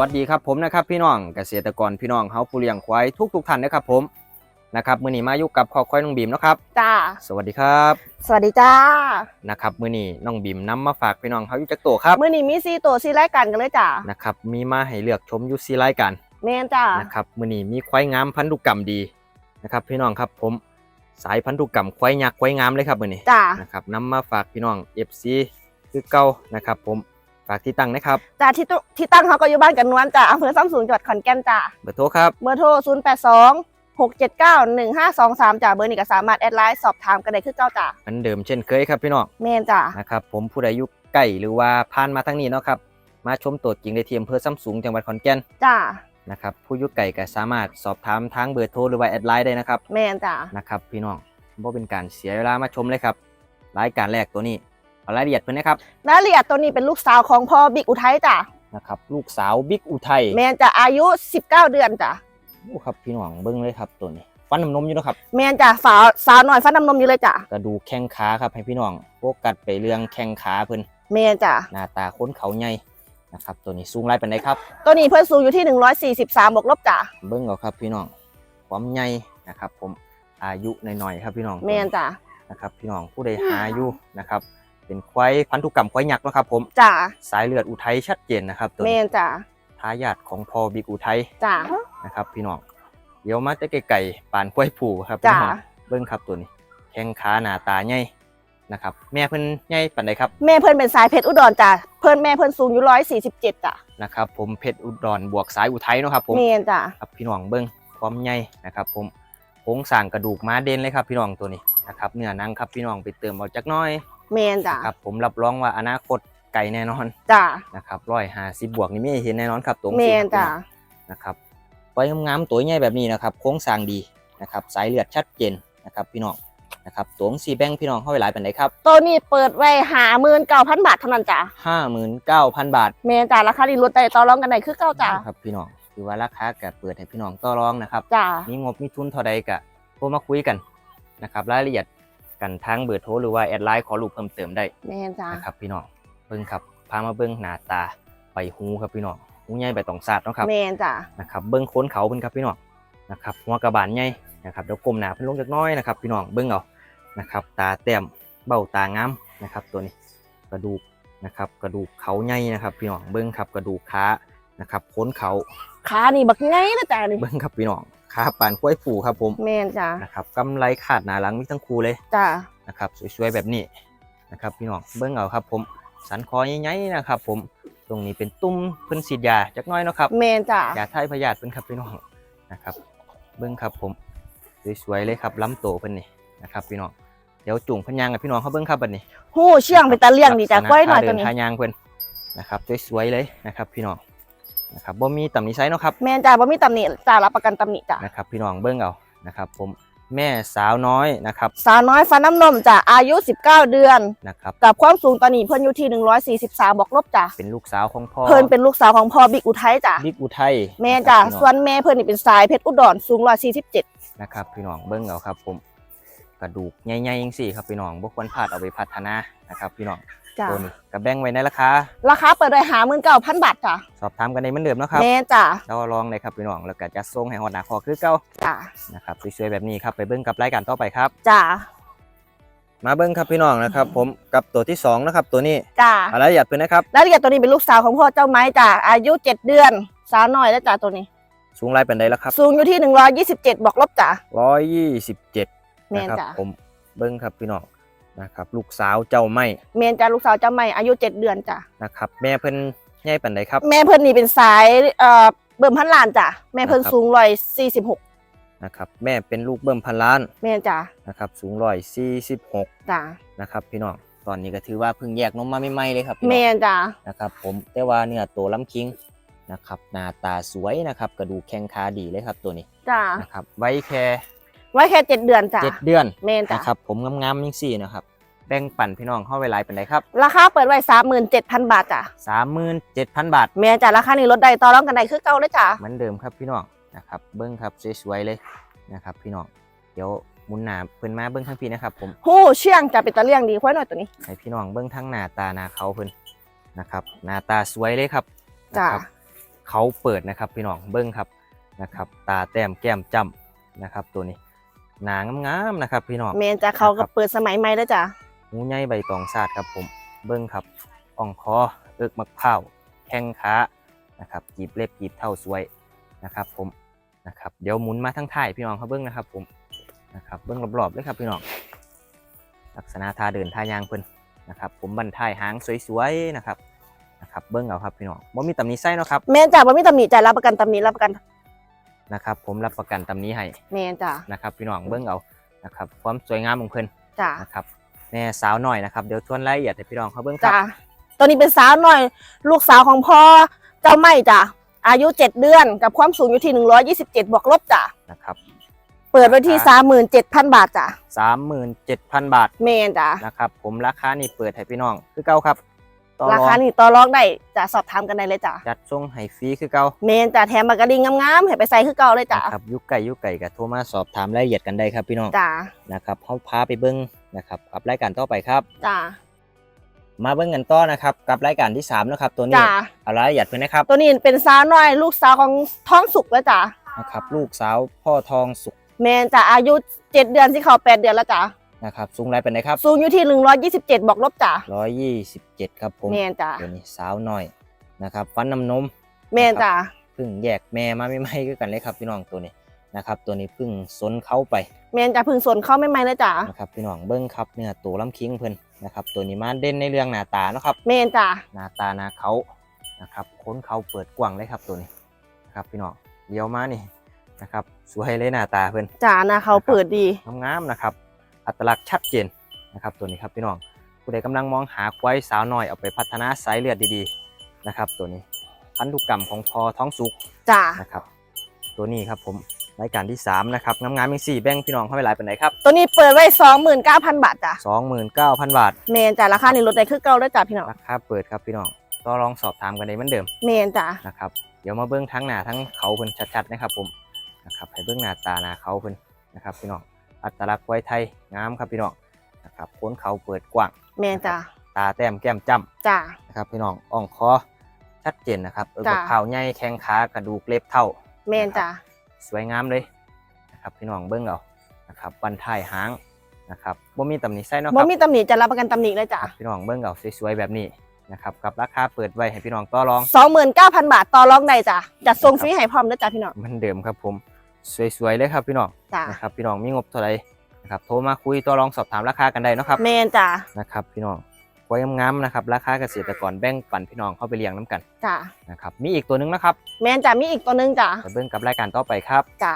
วัสดีครับผมนะครับพี่น้องเกษตรกรพี่น้องเฮาผู้เลี้ยงควายทุกทุกๆท่านนะครับผมนะครับมื้อนี้มาอยู่กับคอกควายน้องบีมเนาะครับจ้าสวัสดีครับ สวัสดีจ้านะครับมื้อนี้น้องบีมนำมาฝากพี่น้องเฮาอยู่จักตัวครับมื่อนี้มีซีตัวซีรายการกันเลยจ้านะครับมีมาให้เลือกชมอยู่4รายการแมนจ้านะครับมื้อนี้มีควายงามพันธุกรรมดีนะครับพี่น้องครับผมสายพันธุกรรมควายยักษ์ควายงามเลยครับมื้อนี้จ้านะครับนำมาฝากพี่น้อง FC คือเก่านะครับผม ฝากที่ตั้งนะครับจ้าที่ตุที่ตั้งเขาก็อยู่บ้านกันนวลจ้าอำเภอซ้ำสูงจังหวัดขอนแก่นจ้าเบอร์โทรครับเบอร์โทร0 8 2 6 7 9 1 5 2 3จ้าเบอร์นี้ก็สามารถแอดไลน์สอบถามกันได้คือเก้าจ้าเหมือนเดิมเช่นเคยครับพี่น้องแมนจ้านะครับผมผู้ใดอยู่ใกล้หรือว่าผ่านมาทางนี้เนาะครับมาชมตัวจริงได้ที่อำเภอซ้ำสูงจังหวัดขอนแก่นจ้านะครับผู้อยู่ไกลก็สามารถสอบถามทางเบอร์โทรหรือว่าแอดไลน์ได้นะครับแมนจ้านะครับพี่น้องบ่เป็นการเสียเวลามาชมเลยครับรายการแรกตัวนี้เอา รายละเอียดเพิ่นนะครับรายละเอียดตัวนี้เป็นลูกสาวของพ่อบิ๊กอุทัยจ้านะครับ ลูกสาวบิ๊กอุทัยแมนจ้าอายุ 19 เดือนจ้าโอ้ครับพี่น้องเบิ่งเลยครับตัวนี้ฟันน้ำนมอยู่เนาะครับแมนจ้าสาวสาวหน่อยฟันน้ำนมอยู่เลยจ้ากระดูกแข้งขาครับให้พี่น้องโฟกัสไปเรื่องแข้งขาเพิ่นแมนจ้าหน้าตาค้นเขาใหญ่นะครับตัวนี้สูงไรปานใดครับ ตัวนี้เพิ่นสูงอยู่ที่ 143บวกลบจ้าเบิ้งเอาครับพี่น้องความใหญ่นะครับ ผมอายุหน่อยๆครับพี่น้องแมนจ้านะครับพี่น้องผู้ใดหาอยู่นะครับ เป็นควายพันธุกรรมควายยักษ์เนาะครับผมจ้าสายเลือดอุทัยชัดเจนนะครับตัวแมนี้นจ้าทายาทของพอบิ๊กอุทัยจ้า นะครับ พี่น้องเดี๋ยวมาแต่ไก่ๆปานควายผูครับพี่จ้า น้องเบิ้งครับตัวนี้ แข้งขาหน้าตาใหญ่นะครับ แม่เพิ่นใหญ่ปานใดครับแม่เพิ่นเป็นสายเพชรอุดรจ้ะเพิ่นแม่เพิ่นสูงอยู่ร้อยสี่สิบเจ็ดจ้ะนะครับ ผมเพชรอุดรบวกสายอุทัยเนาะครับผมเมนจ้ะครับพี่น้องเบิ้งความใหญ่นะครับ ผมโคร งสร้างกระดูกม้าเด่นเลยครับพี่น้องตัวนี้นะครับเนื้อหนังครับพี่น้องไปเติมเอาจักหน้อยเมนจ้ะครับผมรับรองว่าอนาคตไก่แน่นอนจ้ะนะครับร้อยห้าสิบบวกนี่ไม่เห็นแน่นอนครับตัวเมสีนจ้ะนะครับไว้งามๆตัวใหญ่แบบนี้นะครับ โค้งสร้างดีนะครับ สายเลือดชัดเจนนะครับพี่น้องนะครับตัวสีแบงพี่น้องเข้าไปหลายเป็นไหนครับ ตัวนี้เปิดไว้หาหมื่นเก้าพันบาทเท่านั้นจ้ะห้าหมื่นเก้าพันบาทเมนจ้ะราคาดีลดได้ต่อรองกันได้คือเก้าจ้ะครับพี่น้อง คือว่าราคาก็เปิดให้พี่น้องต่อรองนะครับจ้ะมีงบมีทุนเท่าใดก็โทรมาคุยกันนะครับรายละเอียดกันทางเบอร์โทรหรือว่าแอดไลน์ขอรูปเพิ่มเติมได้เมนจ้ะนะครับพี่น้องเบิ่งครับพามาเบิ่งหน้าตาใบหูครับพี่น้องหูใหญ่ใบตองซาดเนาะครับเมนจ้ะนะครับเบิ้งโค้นเขาเพิ่นครับพี่น้องนะครับหัวกระบาลใหญ่นะครับเดี๋ยวกลมหนาเพิ่นลงจักหน้อยนะครับพี่น้องเบิ้งเอานะครับตาแต้มเบ้าตางามนะครับตัวนี้กระดูกนะครับกระดูกเขาใหญ่นะครับพี่น้องเบิ้งครับกระดูกขานะครับโค้นเขา ขานี่บักไงนะจ้ะนี่เบิ้งครับพี่น้องขาปานกล้วยผูครับผมเมนจ้ะนะครับกำไรขาดหนาหลังมีทั้งคู่เลยจ้ะนะครับ สวยๆแบบนี้นะครับพี่น้องเบิ้งเอาครับ ผมสันคอใหญ่ๆนะครับ ผมตรงนี้เป็นตุ้มเพิ่นฉีดยาจักหน้อยเนาะครับเมนจ้ะยาไทยพยาธิเพิ่นครับพี่น้องนะครับ เบิ้งครับผมสวยๆเลยครับล้ำโตเพิ่นนี่นะครับพี่น้องเดี๋ยวจุ่งพญางกับพี่น้องเขาเบิ้งครับบัดนี้หู้เชื่องเป็นตาเลี้ยงดีจ้ะลัษณกล้วยหน่อยท่าตัวเดินี้ท่ายางเพิ่นนะครับสวยๆเลยนะครับ พี่น้อง นะครับบ่มีตำหนิไซส์เนาะครับเมนจ้ะบ่มีตำหนิจ้ะรับประกันตำหนิจ้ะนะครับพี่น้องเบิ้งเอานะครับผมแม่สาวน้อยนะครับสาวน้อยฟันน้ำนมจ้ะอายุ 19 เดือนนะครับกับความสูงตอนนี้เพิ่นอยู่ที่ 143บวกลบจ้ะเป็นลูกสาวของพ่อเพิ่นเป็นลูกสาวของพ่อบิ๊กอุทัยจ้ะบิ๊กอุทัยแม่จ้ะนะครับพี่น้องส่วนแม่เพิ่นนี่เป็นสายเพชรอุดรสูง147นะครับพี่น้องเบิ้งเอาครับผมกระดูกใหญ่ๆจังซี่ครับพี่น้องบ่ควรพลาดเอาไปพัฒนานะครับพี่น้อง จ้ะตัวนี้กระแบ่งไว้ในราคา ราคาเปิดไว้หาหมื่นเก้าพันบาทจ้ะสอบถามกันได้เหมือนเดิมเนาะครับแม่จ้ะเราลองเลยครับพี่น้องแล้วก็จะส่งให้ฮอดหน้าคอคือเก่าจ้ะนะครับสวยๆแบบนี้ครับไปเบิ้งกับรายการต่อไปครับ จ้ะมาเบิ้งครับพี่น้องนะครับ ผมกับตัวที่สองนะครับตัวนี้จ้ะอะไรหยัดเพื่อนนะครับแล้วเรียกตัวนี้เป็นลูกสาวของพ่อเจ้าไม้จ้ะอายุเจ็ดเดือน สาวน้อยแล้วจ้ะตัวนี้ สูงไรเป็นไดแล้วครับสูงอยู่ที่127บวกลบจ้ะร้อยยี่สิบเจ็ดแม่นะครับจ้ะผมเบิ้งครับพี่น้อง นะครับลูกสาวเจ้าไม่เมนจ้ะลูกสาวเจ้าไม้อายุเจ็ดเดือนจ้ะนะครับแม่เพิ่นใหญ่เป็นไดครับ แม่เพิ่นนี่เป็นสายเอ่อเบิ่มพันล้านจ้ะแม่เพิ่นนะครับสูงร้อยสี่สิบหกนะครับแม่เป็นลูกเบิ่มพันล้านแม่จ้ะนะครับสูงร้อยสี่สิบหกจ้ะนะครับพี่น้องตอนนี้ก็ถือว่าเพิ่งแยกนมมาใหม่ๆเลยครับพี่น้แม่องจ้ะนะครับผมแต่ว่าเนื้อตัวล้ำคิงนะครับหน้าตาสวยนะครับกระดูกแข้งขาดีเลยครับตัวนี้จ้ะนะครับไว้แค่ไว้แค่เจ็ดเดือนจ้ะเจ็ดเดือนแม่จ้ะนะครับผมงามๆยังสี่นะครับ แบ่งปันพี่น้องเข้าเวลาเป็นไรครับราคาเปิดไว้สามหมื่นเจ็ดพันบาทจ้ะสามหมื่นเจ็ดพันบาทแม่จ้ะราคานี้ลดได้ต่อรองกันได้คือเก่าเลยจ้ะเหมือนเดิมครับพี่น้องนะครับเบิ้งครับสวยๆเลยนะครับพี่น้องเดี๋ยวหมุนหนาเพิ่นมาเบิ้งทั้งพี่นะครับผมหู้เชื่องจ้ะเป็นตาเลี้ยงดีค่อยหน่อยตัวนี้ให้พี่น้องเบิ้งทั้งหน้าตาหน้าเขาเพิ่นนะครับหน้าตาสวยเลยครับจ้ะนะครับเขาเปิดนะครับพี่น้องเบิ้งครับนะครับ ตาแต้มแก้มจ้ำนะครับตัวนี้หนางามๆนะครับ พี่น้องแมนจ้ะเขาครัก็บเปิดสมัยใหม่แล้วจ้ะ หูใหญ่ใบตองซาดครับผมเบิ้งครับอ่องคอเอิกมักพร้าวแข้งขานะครับกีบเล็บกีบเท่าสวยนะครับ ผมนะครับเดี๋ยวหมุนมาทั้งท้ายพี่น้องเขาเบิ้งนะครับ ผมนะครับเบิ้งรอบๆเลยครับพี่น้องลักษณะท่าเดินท่ายางเพิ่นนะครับ ผมบันท้ายหางสวยๆนะครับนะครับเบิ้งเอาครับพี่น้องบ่มีตำหนิไส้เนาะครับแมนจ้ะบ่มีตำหนิจ้ะรับประกันตำหนิรับประกันนะครับ ผมรับประกันตำหนี้ให้แมนจ้ะนะครับ พี่น้องเบิ้งเอานะครับ ความสวยงามของเพิ่นจ้ะนะครับ แม่สาวหน่อยนะครับเดี๋ยวทวนรายละเอียดให้พี่น้องเขาเบิ้งครัจ้ะบตัวนี้เป็นสาวหน่อย ลูกสาวของพ่อเจ้าไม่จ้ะอายุ7เดือนกับความสูงอยู่ที่127บวกลบจ้ะนะครับเปิดไว้ที่37,000บาทจ้ะสามหมื่นเจ็ดพันบาทแมนจ้ะนะครับ ผมราคานี่เปิดให้พี่น้องคือเก่าครับต่อราคานี่ต่อรองได้จ้ะสอบถามกันได้เลยจ้ะจัดส่งให้ฟรีคือเก่าแมนจ้ะแถมมากระดิ่งงามๆให้ไปใส่คือเก่าเลยจ้ะนะครับยุคไก่ยุคไก่กับโทรมาสอบถามรายละเอียดกันได้ครับพี่น้อง จ้ะนะครับเขาพาไปเบิ้ง นะครับกับรายการต่อไปครับจ้ะมาเบิ้งกันต่อนะครับกับรายการที่สามนะครับตัวนี้จ้ะเอารายละเอียดเพื่อนนะครับตัวนี้เป็นสาวน้อย ลูกสาวของท้องสุกแล้วจ้ะนะครับลูกสาวพ่อทองสุกแมนจ้ะอายุ7เดือนที่เขา8เดือนแล้วจ้ะนะครับสูงไรเป็นไหนครับสูงอยู่ที่ 127บวกลบจ้ะร้อยยี่สิบเจ็ดครับผมแมนจ้ะตัวนี้สาวน้อยนะครับฟันน้ำนมแมนจ้ะเพึ่งแยกแม่มาไม่ไม่ก็กันเลยครับพี่น้องตัวนี้ นะครับ ตัวนี้เพึ่งซนเข้าไปแมนจ้ะพึ่งสวนเข้าไม่ไม่เลยจ้ะนะครับพี่น้องเบิ้งครับเนื้อตัวลำคิงเพิ่นนะครับตัวนี้มาเด่นในเรื่องหน้าตาเนาะครับแมนจ้ะหน้าตาหน้าเขานะครับค้นเขาเปิดกว้างเลยครับตัวนี้นะครับพี่น้องเดี๋ยวมานี่นะครับสวยเลยหน้าตาเพิ่นจ้ะนะเขาเปิดดีงามๆนะครับ อัตลักษณ์ชัดเจนนะครับตัวนี้ครับพี่น้องผู้ใดกำลังมองหาควายสาวน้อยเอาไปพัฒนาสายเลือดดีๆนะครับ ตัวนี้พันธุกรรมของพอท้องสุกจ้ะนะครับ ตัวนี้ครับผม รายการที่สามนะครับงามๆมีสี่แบ่งพี่น้องเข้าไปหลายเป็นไหนครับ ตัวนี้เปิดไว้ 29,000 บาทจ้ะสองหมื่นเก้าพันบาทแมนจ้ะราคานี่ลดได้คือเก่าแล้วจ้ะพี่น้องราคาเปิดครับพี่น้องก็ลองสอบถามกันได้เหมือนเดิมแมนจ้ะนะครับเดี๋ยวมาเบื้องทั้งหน้าทั้งเขาเพิ่นชัดๆนะครับผมนะครับให้เบื้องหน้าตาหน้าเขาเพิ่นนะครับพี่น้องอัตลักษณ์ไว้ไทยงามครับพี่น้องนะครับโค้นเขาเปิดกว้างแมนจ้ะตาแต้มแก้มจ้จ้ะำนะครับพี่น้องอ่องคอชัดเจนนะครับเออจ้ะกับข่าวใหญ่แข้งขากระดูกเล็บเท่าแมนจ้ะ สวยงามเลยนะครับพี่น้องเบิ้งเอานะครับบันท้ายหางนะครับบ่มีตำหนิไส้เนาะคบ่รับมีตำหนิจะรับประกันตำหนิเลยจ้ะพี่น้องเบิ้งเอาสวยๆแบบนี้นะครับกับราคาเปิดไว้ให้พี่น้องต่อรอง 29,000 บาทต่อรองได้จ้ะจัดส่งฟรีให้พร้อมเด้อจ้ะพี่น้องเหมือนเดิมครับผมสวยๆเลยครับพี่น้องจ้ะนะครับพี่น้องมีงบเท่าไหร่นะครับโทรมาคุยต่อรองสอบถามราคากันได้เนาะครับแมนจ้ะนะครับพี่น้อง ไว้งามๆนะครับ ราคาเกษตรกรแบ่งปันพี่น้องเข้าไปเลี้ยงน้ำกันจ้ะนะครับมีอีกตัวหนึงนะครับแมนจ้ะมีอีกตัวหนึงจ้ะไปเบิ้งกับรายการต่อไปครับจ้ะ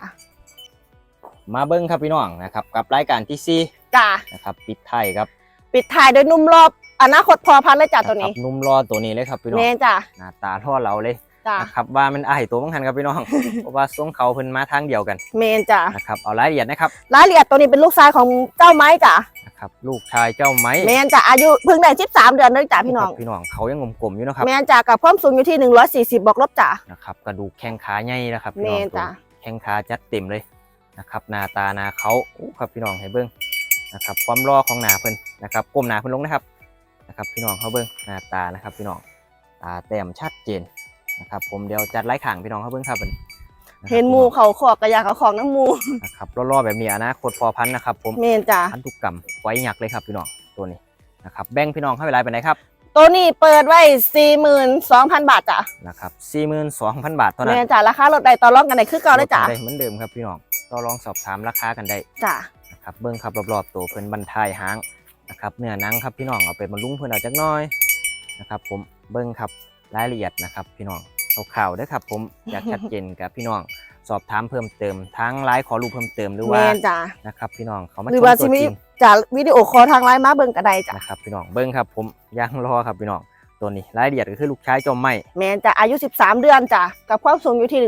มาเบิ้งครับพี่น้องนะครับกับรายการที่สี่จ้ะนะครับปิดไทายครับ ปิดท้ายด้วยหนุ่มรอบอนาคตพอพันธุ์เลยจ้ะตัวนี้ะครับนุ่มรอตัวนี้เลยครับพี่น้อแมงนจ้ะหน้าตาท่อเราเลยจ้ะนะครับว่ามันไอายตัวบังคันครับพี่น้องเพราะว่าทรงเขาเพิ่นมาทางเดียวกันแมนจ้ะนะครับเอารายละเอียดนะครับรายละเอียดตัวนี้เป็นลูกชายของเจ้าไม้จ้ะ นะครับลูกชายเจ้าไม้แมนจ้ะอายุเพิ่งได้13 เดือนเลยจ้ะพี่น้องครับพี่น้องเขายังกลมๆอยู่นะครับแมนจ้ะกับความสูงอยู่ที่ 140บวกลบจ้ะนะครับกระดูกแข้งขาใหญ่นะครับพี่แมน้องนจ้ะตัวแข้งขาจัดเต็มเลยนะครับหน้าตาหน้าเขาอู้ครับพี่น้องให้เบิ้งนะครับความรอของหน้าเพิ่นนะครับก้มหน้าเพิ่นลงนะครับนะครับพี่น้องเขาเบิ้งหน้าตานะครับพี่น้องตาแต้มชัดเจนนะครับผมเดี๋ยวจัดไล่ข่างพี่น้องเขาเบิ้งครับเพิ่นนะครับเห็นหมูเขาขอกกระยาเขาของน้ำหมูนะครับรอๆแบบนี้อนาคตพอพันธุ์นะครับ ผมแมนจ้ะพันธุกรรมไว้หยักเลยครับพี่น้องตัวนี้นะครับแบ่งพี่น้องเข้าไปไลน์ไปไหนครับตัวนี้เปิดไว้42,000บาทจ้ะนะครับสี่หมื่นสองพันบาทเท่าแมนั้นนจ้ะราคาลดได้ต่อรองกันได้คือเก่าเลยจ้ะลดได้เหมือนเดิมครับพี่น้องก็ลองสอบถามราคากันได้จ้ะนะครับเบิ้งครับรอบๆตัวเพิ่นบันทายหางนะครับเนื้อหนังครับพี่น้องเอาไปบรรลุงเพิ่นเอาจักหน้อยนะครับผมเบิ้งครับรายละเอียดนะครับพี่น้อง ข่าวๆเด้อครับ ผมอยากชัดเจนกับพี่น้องสอบถามเพิ่มเติมทั้งไลน์ขอรูปเพิ่มเติมหรือแมว่านจ้ะนะครับ พี่น้องเขามาหชรือมว่าตัสิวมีจริงจ้ะวิดีโอคอลทางไลน์มาเบิ่งก็ได้จ้ะนะครับพี่น้องเบิ้งครับ ผมยังรอครับพี่น้องตัวนี้รายละเอียดก็คือลูกชายจอมไหมแมนจ้ะอายุ 13 เดือนจ้ะกับความสูงอยู่ที่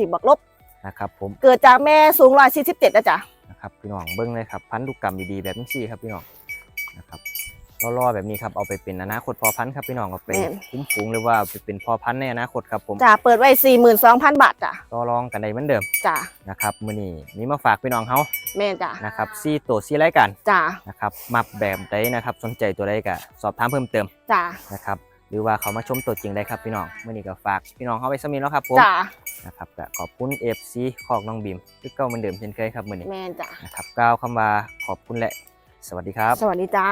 140บวกลบ นะครับ ผมเกิดจากแม่สูง147นะจ้ะนะครับพี่น้องเบิ้งเลยครับพันธุกรรมดีๆแบบนี้สิครับพี่น้องนะครับ รอๆแบบนี้ครับเอาไปเป็นอนาคตพอพันธุ์ครับพี่น้องเอาไปคุ้มฟูงหรือว่าเอาไปเป็นพอพันธุ์ในอนาคตครับผมจ้ะเปิดไว้42,000บาทจ้ะต่อรองกันได้เหมือนเดิมจ้ะนะครับมื้อนี้มีมาฝากพี่น้องเฮาแม่นจ้ะนะครับซี่ตัวซี่รายการจ้ะนะครับมักแบบใดนะครับสนใจตัวใดก็สอบถามเพิ่มเติมจ้ะนะครับรือว่าเขามาชมตัวจริงได้ครับพี่น้องมื่อนี้ก็ฝากพี่น้องเขาไปสมินแล้วครับผมจ้านะครับก็ขอบคุณเอฟซีของน้องบีมที่เก้าเหมือนเดิมเช่นเคยครับมื่อนี้แม่นจ้านะครับกล่าวคำว่าขอบคุณและสวัสดีครับ สวัสดีจ้า